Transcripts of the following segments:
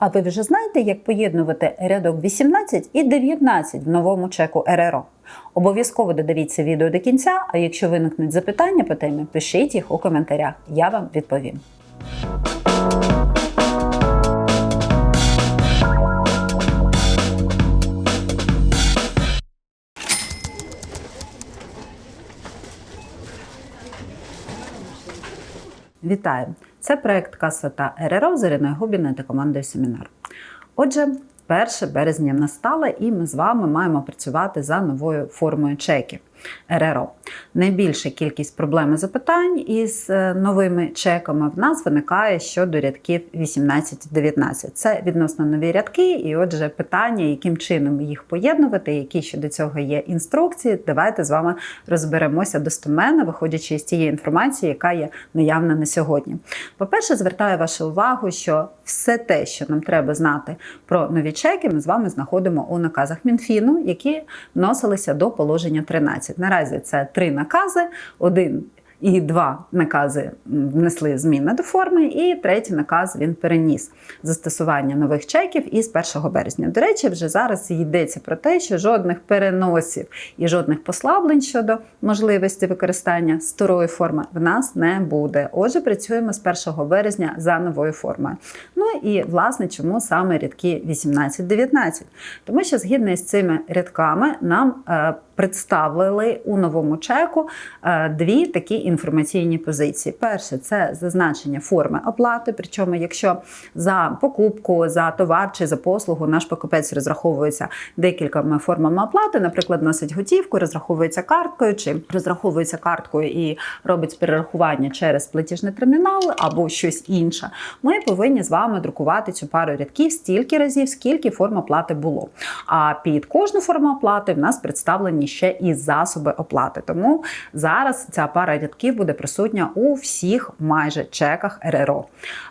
А ви вже знаєте, як поєднувати рядок 18 і 19 в новому чеку РРО? Обов'язково додивіться відео до кінця, а якщо виникнуть запитання по темі, пишіть їх у коментарях. Я вам відповім. Вітаю! Це проект Каса та РРО з Іриною Губіною та командою Семінар. Отже, 1 березня настало, і ми з вами маємо працювати за новою формою чеків. РРО. Найбільша кількість проблем і запитань із е, новими чеками в нас виникає щодо рядків 18-19. Це відносно нові рядки, і отже, питання, яким чином їх поєднувати, які щодо цього є інструкції. Давайте з вами розберемося достоменно, виходячи з тієї інформації, яка є наявна на сьогодні. По-перше, звертаю вашу увагу, що все те, що нам треба знати про нові чеки, ми з вами знаходимо у наказах Мінфіну, які вносилися до положення 13. Наразі це три накази. Один і два накази внесли зміни до форми, і третій наказ він переніс застосування нових чеків із 1 березня. До речі, вже зараз йдеться про те, що жодних переносів і жодних послаблень щодо можливості використання старої форми в нас не буде. Отже, працюємо з 1 березня за новою формою. Ну і власне, чому саме рядки 18-19? Тому що згідно з цими рядками нам е, представили у новому чеку е, дві такі інформаційні позиції. Перше це зазначення форми оплати. Причому, якщо за покупку, за товар чи за послугу наш покупець розраховується декількома формами оплати, наприклад, носить готівку, розраховується карткою, чи розраховується карткою і робить перерахування через платіжний термінал або щось інше, ми повинні з вами друкувати цю пару рядків стільки разів, скільки форм оплати було. А під кожну форму оплати в нас представлені ще і засоби оплати. Тому зараз ця пара рядків буде присутня у всіх майже чеках РРО.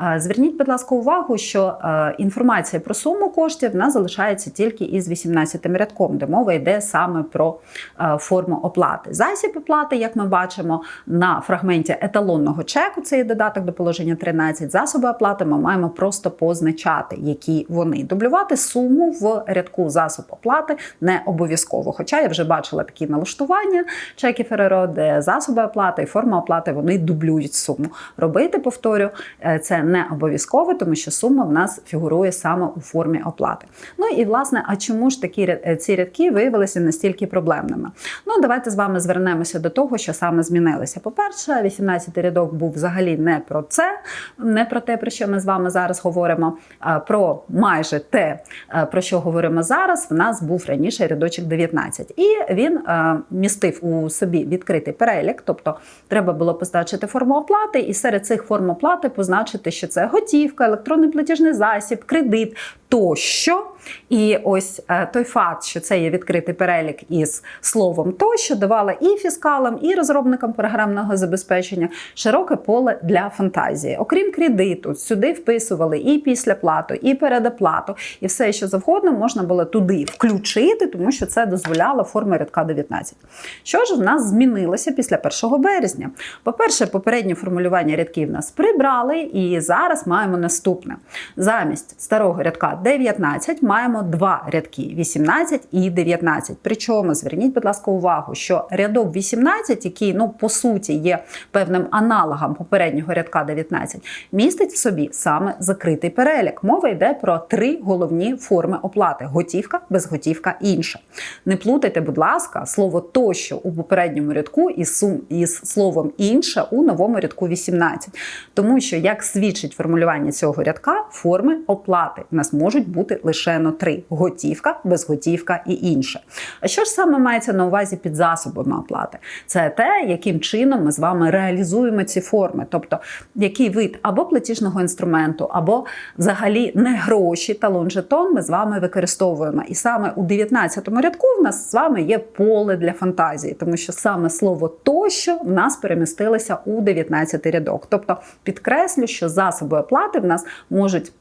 Е, Зверніть, будь ласка, увагу, що е, інформація про суму коштів нас залишається тільки із 18-м рядком, де мова йде саме про е, форму оплати. Засіб оплати, як ми бачимо, на фрагменті еталонного чеку, це є додаток до положення 13, засоби оплати ми маємо просто позначати, які вони. Дублювати суму в рядку засоб оплати не обов'язково. Хоча я вже бачила такі налаштування чеків РРО, де засоби оплати і форма оплати вони дублюють суму. Робити, повторю, е, це не обов'язково, тому що сума в нас фігурує саме у формі оплати. Ну і власне, а чому ж такі е, ці рядки виявилися настільки проблемними? Ну, давайте з вами звернемося до того, що саме змінилося. По-перше, 18 рядок був взагалі не про це, не про те, про що ми з вами зараз говоримо, а про майже те, е, про що говоримо зараз. В нас був раніше рядочок 19. І він е, містив у собі відкритий перелік, тобто треба було позначити форму оплати, і серед цих форм оплати позначити, що це готівка, електронний платіжний засіб, кредит тощо. І ось е, той факт, що це є відкритий перелік із словом тощо, давала і фіскалам, і розробникам програмного забезпечення широке поле для фантазії. Окрім кредиту, сюди вписували і післяплату, і передоплату, і все, що завгодно, можна було туди включити, тому що це дозволяла форма рядка 19. Що ж в нас змінилося після 1 березня? По-перше, попереднє формулювання рядків нас прибрали, і зараз маємо наступне: замість старого рядка 19 маємо два рядки 18 і 19. Причому зверніть, будь ласка, увагу, що рядок 18, який ну по суті є певним аналогом попереднього рядка 19, містить в собі саме закритий перелік. Мова йде про три головні форми оплати: готівка, безготівка інша. Не плутайте, будь ласка, слово тощо у попередньому рядку із сум із словом інша у новому рядку 18. Тому що, як свідчить формулювання цього рядка, форми оплати в нас можуть бути лише на три: готівка, безготівка і інше. А що ж саме мається на увазі під засобами оплати? Це те, яким чином ми з вами реалізуємо ці форми, тобто який вид або платіжного інструменту, або взагалі не гроші, талон жетон ми з вами використовуємо. І саме у 19 рядку в нас з вами є поле для фантазії, тому що саме слово тощо в нас перемістилося у 19-й рядок. Тобто підкреслю, що засоби оплати в нас можуть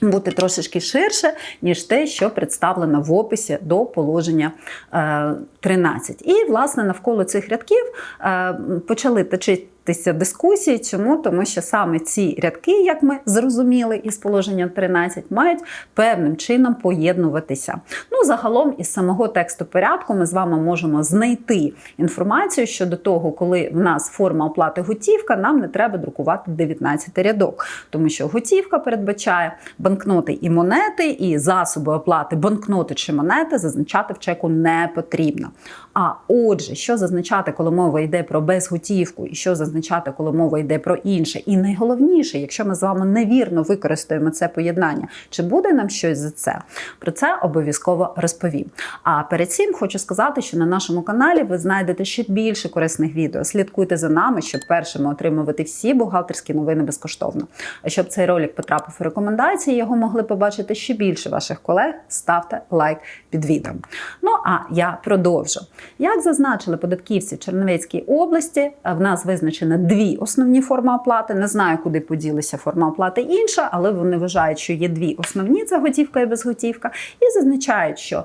бути трошечки ширше, ніж те, що представлено в описі до положення е, 13. І, власне, навколо цих рядків е, почали точити. Початися дискусії. Чому? Тому що саме ці рядки, як ми зрозуміли із положення 13, мають певним чином поєднуватися. Ну, загалом, із самого тексту порядку ми з вами можемо знайти інформацію щодо того, коли в нас форма оплати готівка, нам не треба друкувати 19 рядок, тому що готівка передбачає банкноти і монети, і засоби оплати банкноти чи монети зазначати в чеку не потрібно. А отже, що зазначати, коли мова йде про безготівку, і що зазначати, коли мова йде про інше, і найголовніше, якщо ми з вами невірно використаємо це поєднання, чи буде нам щось за це? Про це обов'язково розповім. А перед цим хочу сказати, що на нашому каналі ви знайдете ще більше корисних відео. Слідкуйте за нами, щоб першими отримувати всі бухгалтерські новини безкоштовно. А щоб цей ролик потрапив у рекомендації, його могли побачити ще більше ваших колег. Ставте лайк під відео. Ну а я продовжу. Як зазначили податківці в Чернівецькій області, в нас визначено дві основні форми оплати. Не знаю, куди поділися форма оплати інша, але вони вважають, що є дві основні це готівка і безготівка, і зазначають, що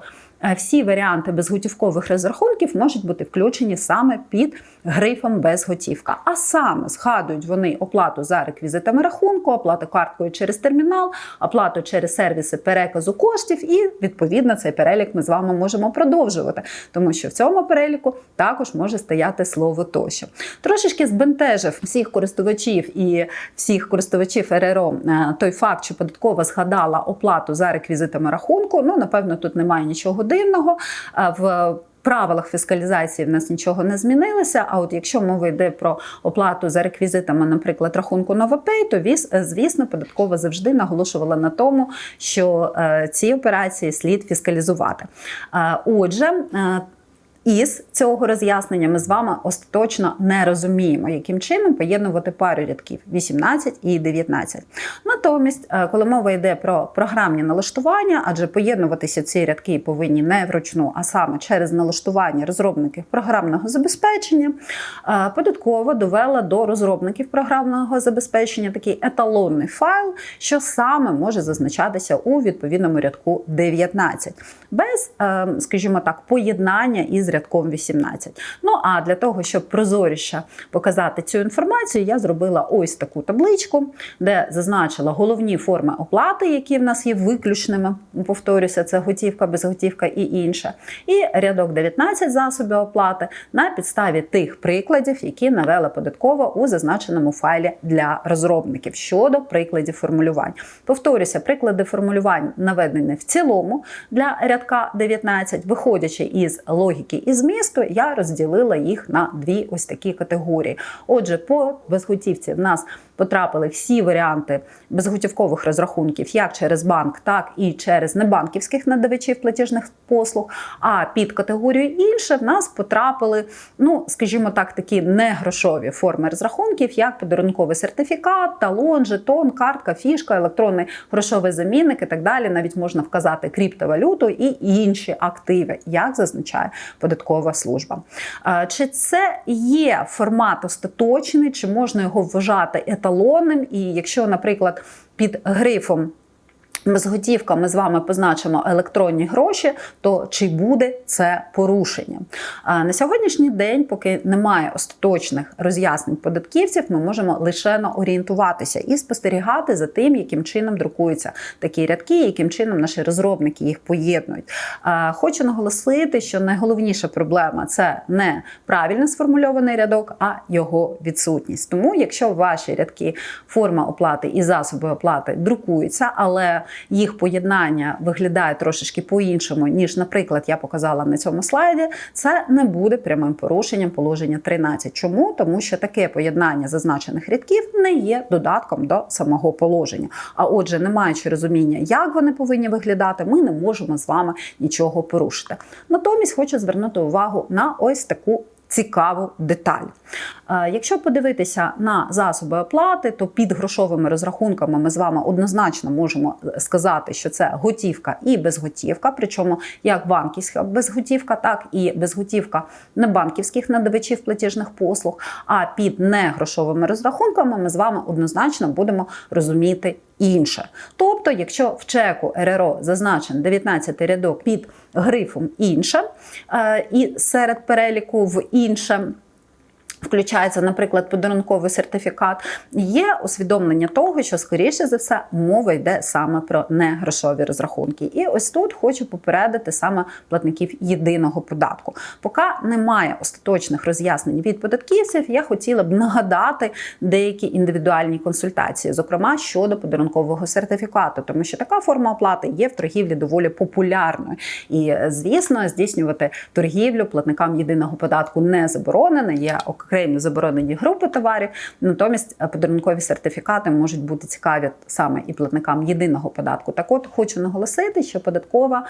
всі варіанти безготівкових розрахунків можуть бути включені саме під грифом безготівка. А саме згадують вони оплату за реквізитами рахунку, оплату карткою через термінал, оплату через сервіси переказу коштів, і відповідно цей перелік ми з вами можемо продовжувати, тому що в цьому переліку також може стояти слово тощо. Трошечки збентежив всіх користувачів і всіх користувачів РРО е, той факт, що податкова згадала оплату за реквізитами рахунку. Ну напевно, тут немає нічого дивного. Е, В правилах фіскалізації в нас нічого не змінилося. А от якщо мова йде про оплату за реквізитами, наприклад, рахунку Новопей, то віз- е, звісно, податкова завжди наголошувала на тому, що е, ці операції слід фіскалізувати. Отже, із цього роз'яснення ми з вами остаточно не розуміємо, яким чином поєднувати пару рядків 18 і 19. Натомість, е, коли мова йде про програмні налаштування, адже поєднуватися ці рядки повинні не вручну, а саме через налаштування розробників програмного забезпечення, е, податкова довела до розробників програмного забезпечення такий еталонний файл, що саме може зазначатися у відповідному рядку 19, без, е, скажімо так, поєднання із рядком 18. Ну а для того, щоб прозоріше показати цю інформацію, я зробила ось таку табличку, де зазначила головні форми оплати, які в нас є виключними. Повторюся, це готівка, безготівка і інше. І рядок 19 засобів оплати на підставі тих прикладів, які навела податкова у зазначеному файлі для розробників щодо прикладів формулювань. Повторюся, приклади формулювань наведені в цілому для рядка 19, виходячи із логіки і змісту, я розділила їх на дві ось такі категорії. Отже, по безготівці в нас потрапили всі варіанти безготівкових розрахунків, як через банк, так і через небанківських надавачів платіжних послуг. А під категорію інше в нас потрапили, ну скажімо так, такі негрошові форми розрахунків, як подарунковий сертифікат, талон, жетон, картка, фішка, електронний грошовий замінник і так далі. Навіть можна вказати криптовалюту і інші активи, як зазначає податкова служба. Е, Чи це є формат остаточний, чи можна його вважати еталонним? І якщо, наприклад, під грифом безготівка ми з вами позначимо електронні гроші, то чи буде це порушення? А На сьогоднішній день, поки немає остаточних роз'яснень податківців, ми можемо лише орієнтуватися і спостерігати за тим, яким чином друкуються такі рядки, яким чином наші розробники їх поєднують. Хочу наголосити, що найголовніша проблема це не правильно сформульований рядок, а його відсутність. Тому, якщо ваші рядки форма оплати і засоби оплати друкуються, але їх поєднання виглядає трошечки по-іншому, ніж, наприклад, я показала на цьому слайді, це не буде прямим порушенням положення 13. Чому? Тому що таке поєднання зазначених рядків не є додатком до самого положення. А отже, не маючи розуміння, як вони повинні виглядати, ми не можемо з вами нічого порушити. Натомість хочу звернути увагу на ось таку цікаву деталь. Е, Якщо подивитися на засоби оплати, то під грошовими розрахунками ми з вами однозначно можемо сказати, що це готівка і безготівка, причому як банківська безготівка, так і безготівка небанківських надавачів платіжних послуг. А під негрошовими розрахунками ми з вами однозначно будемо розуміти інше. Тобто, якщо в чеку РРО зазначен 19 рядок під грифом інше, е, і серед переліку в інше. Включається, наприклад, подарунковий сертифікат, є усвідомлення того, що, скоріше за все, мова йде саме про негрошові розрахунки. І ось тут хочу попередити саме платників єдиного податку. Поки немає остаточних роз'яснень від податківців, я хотіла б нагадати деякі індивідуальні консультації, зокрема щодо подарункового сертифікату, тому що така форма оплати є в торгівлі доволі популярною. І, звісно, здійснювати торгівлю платникам єдиного податку не заборонено. Є окремі заборонені групи товарів. Натомість е, подарункові сертифікати можуть бути цікаві саме і платникам єдиного податку. Так от хочу наголосити, що податкова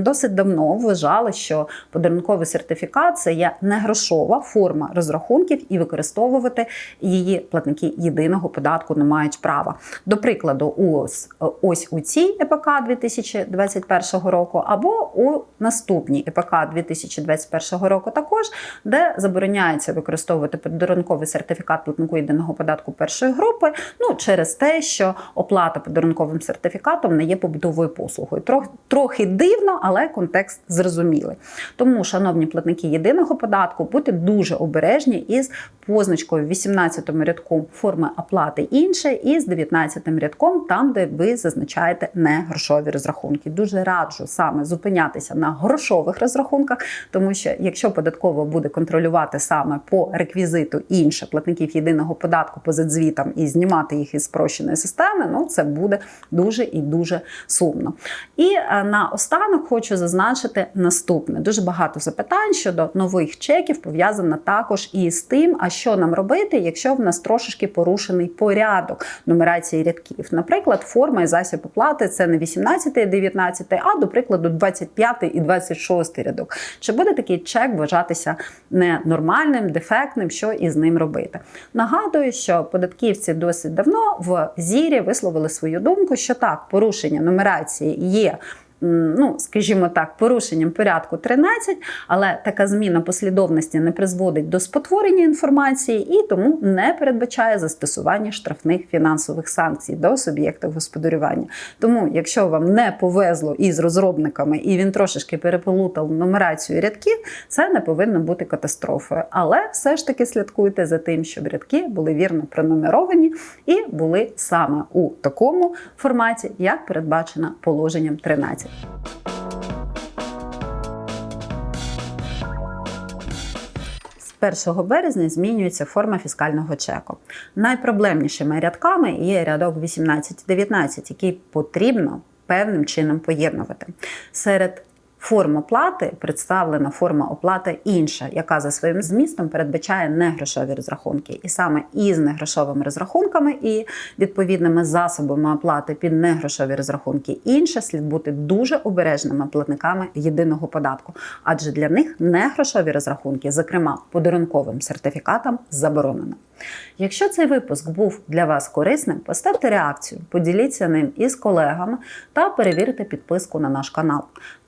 досить давно вважала, що подарунковий сертифікат це є негрошова форма розрахунків, і використовувати її платники єдиного податку не мають права. До прикладу, ось, ось у цій ЕПК 2021 року, або у наступній ЕПК 2021 року, також де забороняється використовувати подарунковий сертифікат платнику єдиного податку першої групи. Ну через те, що оплата подарунковим сертифікатом не є побутовою послугою. Трох, трохи дивно, але контекст зрозумілий. Тому, шановні платники єдиного податку, будьте дуже обережні із позначкою в 18 рядку форми оплати інше, і з 19 рядком, там, де ви зазначаєте не грошові розрахунки. Дуже раджу саме зупинятися на грошових розрахунках, тому що якщо податково буде контролювати саме по реквізиту інше платників єдиного податку поза звітом і знімати їх із спрощеної системи, ну це буде дуже і дуже сумно. І е, наостанок хочу зазначити наступне: дуже багато запитань щодо нових чеків пов'язано також і з тим, а що нам робити, якщо в нас трошечки порушений порядок нумерації рядків. Наприклад, форма і засіб оплати це не 18 і 19, а до прикладу 25 і 26 рядок. Чи буде такий чек вважатися ненормальним, дефектним, що із ним робити? Нагадую, що податківці досить давно в зірі висловили свою думку, що так, порушення нумерації є ну, скажімо так, порушенням порядку 13, але така зміна послідовності не призводить до спотворення інформації і тому не передбачає застосування штрафних фінансових санкцій до суб'єктів господарювання. Тому, якщо вам не повезло із розробниками і він трошечки переплутав нумерацію рядків, це не повинно бути катастрофою. Але все ж таки слідкуйте за тим, щоб рядки були вірно пронумеровані і були саме у такому форматі, як передбачено положенням 13. З 1 березня змінюється форма фіскального чеку. Найпроблемнішими рядками є рядок 18-19, який потрібно певним чином поєднувати. Серед форм оплати представлена форма оплати інша, яка за своїм змістом передбачає негрошові розрахунки. І саме із негрошовими розрахунками і відповідними засобами оплати під негрошові розрахунки інше слід бути дуже обережними платниками єдиного податку, адже для них негрошові розрахунки, зокрема подарунковим сертифікатам, заборонено. Якщо цей випуск був для вас корисним, поставте реакцію, поділіться ним із колегами та перевірте підписку на наш канал.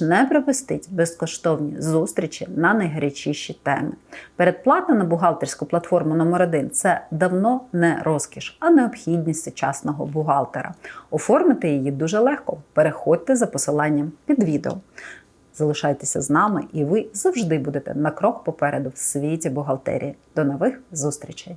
не пропустіть безкоштовні зустрічі на найгарячіші теми. Передплата на бухгалтерську платформу номер 1 це давно не розкіш, а необхідність сучасного бухгалтера. Оформити її дуже легко. Переходьте за посиланням під відео. Залишайтеся з нами, і ви завжди будете на крок попереду в світі бухгалтерії. До нових зустрічей!